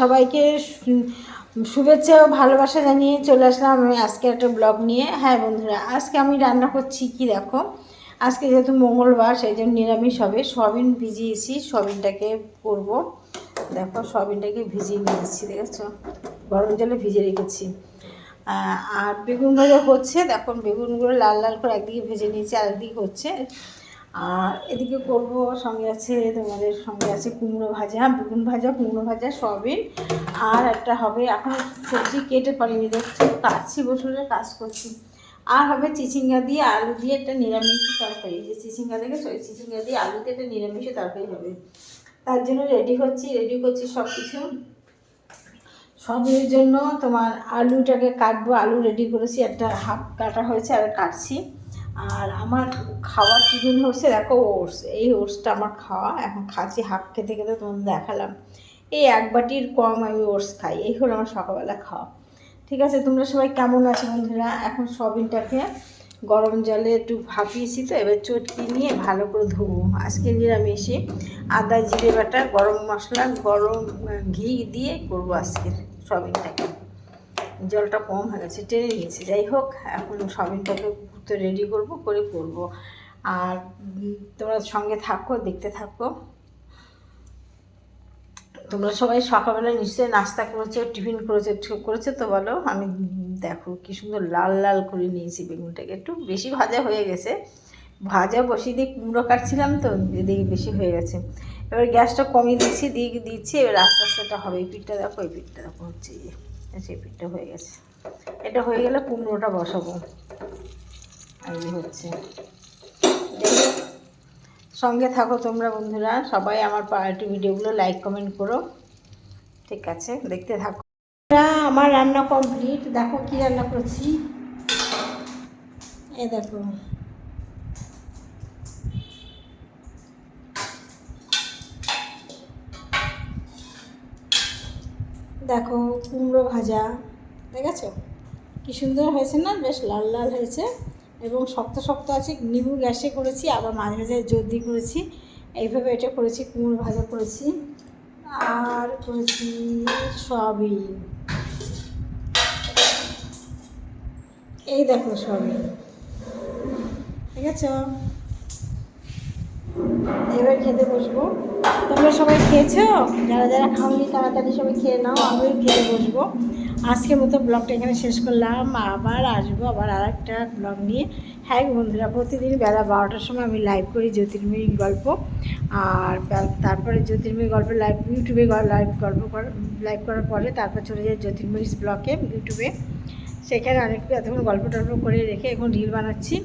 সবাইকে শুভেচ্ছা ও ভালোবাসা জানিয়ে চলে আসলাম আমি আজকে একটা ব্লগ নিয়ে। হ্যাঁ বন্ধুরা, আজকে আমি রান্না করছি কি দেখো? আজকে যেহেতু মঙ্গলবার, সেই জন্য নিরামিষ হবে। সয়াবিন ভিজিয়েছি, সয়াবিনটাকে করব। দেখো, সয়াবিনটাকে ভিজিয়ে নিয়েছি, দেখেছ? গরম জলে ভিজে রেখেছি। আর বেগুন ভাজা হচ্ছে, দেখো, বেগুনগুলো লাল লাল করে একদিকে ভেজে নিয়েছি আর একদিকে হচ্ছে আর এদিকে করব সঙ্গে আছে তোমাদের সঙ্গে আছে কুমড়ো ভাজা, বেগুন ভাজা, কুমড়ো ভাজা, সয়াবিন। আর একটা হবে এখন সবজি কেটে পারিনি, দেখছি কাটছি বসে কাজ করছি। আর হবে চিচিঙ্গা দিয়ে আলু দিয়ে একটা নিরামিষ তরকারি। যে চিচিঙ্গা দেখেছ? ওই চিচিঙ্গা দিয়ে আলু দিয়ে একটা নিরামিষ তরকারি হবে। তার জন্য রেডি হচ্ছি রেডি করছি সব কিছু সবের জন্য তোমার আলুটাকে কাটবো। আলু রেডি করেছি, একটা হাফ কাটা হয়েছে আর কাটছি। আর আমার খাওয়ার টিফিন হচ্ছে, দেখো ওটস। এই ওটসটা আমার খাওয়া, এখন খাচ্ছি হাফ খেতে খেতে তোমাদের দেখালাম। এই এক বাটির কম আমি ওটস খাই, এই হলো আমার সকালবেলা খাওয়া। ঠিক আছে, তোমরা সবাই কেমন আছো বন্ধুরা? এখন সবিনটাকে গরম জলে একটু ভাপিয়েছি তো, এবার চটকি নিয়ে ভালো করে ধোবো। আজকে নিরামিষে আদা, জিরে বাটা, গরম মশলা, গরম ঘি দিয়ে করব আজকে সবিনটাকে। জলটা কম হয়ে গেছে, টেনে নিয়েছি। যাই হোক, এখন সবিনটাকে তো রেডি করব, করে করব আর তোমরা সঙ্গে থাকো, দেখতে থাকো। তোমরা সবাই সকালবেলা নিশ্চয়ই নাস্তা করেছ, টিফিন করেছ করেছ তো বলো। আমি দেখো কি সুন্দর লাল লাল করে নিয়েছি বেগুনটাকে। একটু বেশি ভাজা হয়ে গেছে। ভাজা বসিয়ে দিয়ে কুমড়ো কাটছিলাম তো, এদিকে বেশি হয়ে গেছে। এবার গ্যাসটা কমিয়ে দিচ্ছি, দিয়ে দিচ্ছি, এবার আস্তে আস্তে হবে। এই পিঠটা দেখো, এই পিঠটা দেখো, হচ্ছে। সেই হয়ে গেছে। এটা হয়ে গেলে কুমড়োটা বসাবো। এই হচ্ছে। সঙ্গে থাকো তোমরা বন্ধুরা, সবাই আমার পার্টি ভিডিওগুলো লাইক কমেন্ট করো। ঠিক আছে, দেখতে থাকো। আমার রান্না কমপ্লিট দেখো কি রান্না করছি। এ দেখো। দেখো, কুমড়ো ভাজা, দেখেছ? কি সুন্দর হয়েছে না? বেশ লাল লাল হয়েছে। এবং শক্ত শক্ত আছে, নিবু গ্যাসে করেছি, আবার মাঝে মাঝে জোর দিয়ে করেছি। এইভাবে এটা করেছি, কুমড়ো ভাজা করেছি। আর করেছি সয়াবিন। এই দেখো সয়াবিন। ঠিক আছে এবার খেতে বসবো। তোমরা সবাই খেয়েছো? যারা যারা খাওনি, তাড়াতাড়ি সবাই খেয়ে নাও, আমিও খেতে বসবো। আজকের মতো ব্লগটা এখানে শেষ করলাম। আবার আসব আবার আর একটা ব্লগ নিয়ে। হ্যাঁ বন্ধুরা, প্রতিদিন বেলা বারোটার সময় আমি লাইভ করি জ্যোতির্ময়ী গল্প। আর তারপরে জ্যোতির্ময়ী গল্প লাইভ ইউটিউবে লাইভ গল্প লাইভ করার পরে তারপর চলে যায় জ্যোতির্ময়ী ব্লগে ইউটিউবে সেখানে অনেক এতক্ষণ গল্প টল্প করে রেখে এখন রিল বানাচ্ছি।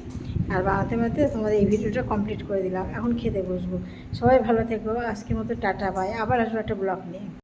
আর বানাতে বানাতে তোমাদের এই ভিডিওটা কমপ্লিট করে দিলাম। এখন খেতে বসবো। সবাই ভালো থেকো। আজকের মতো টাটা বাই আবার আসব একটা ব্লগ নিয়ে।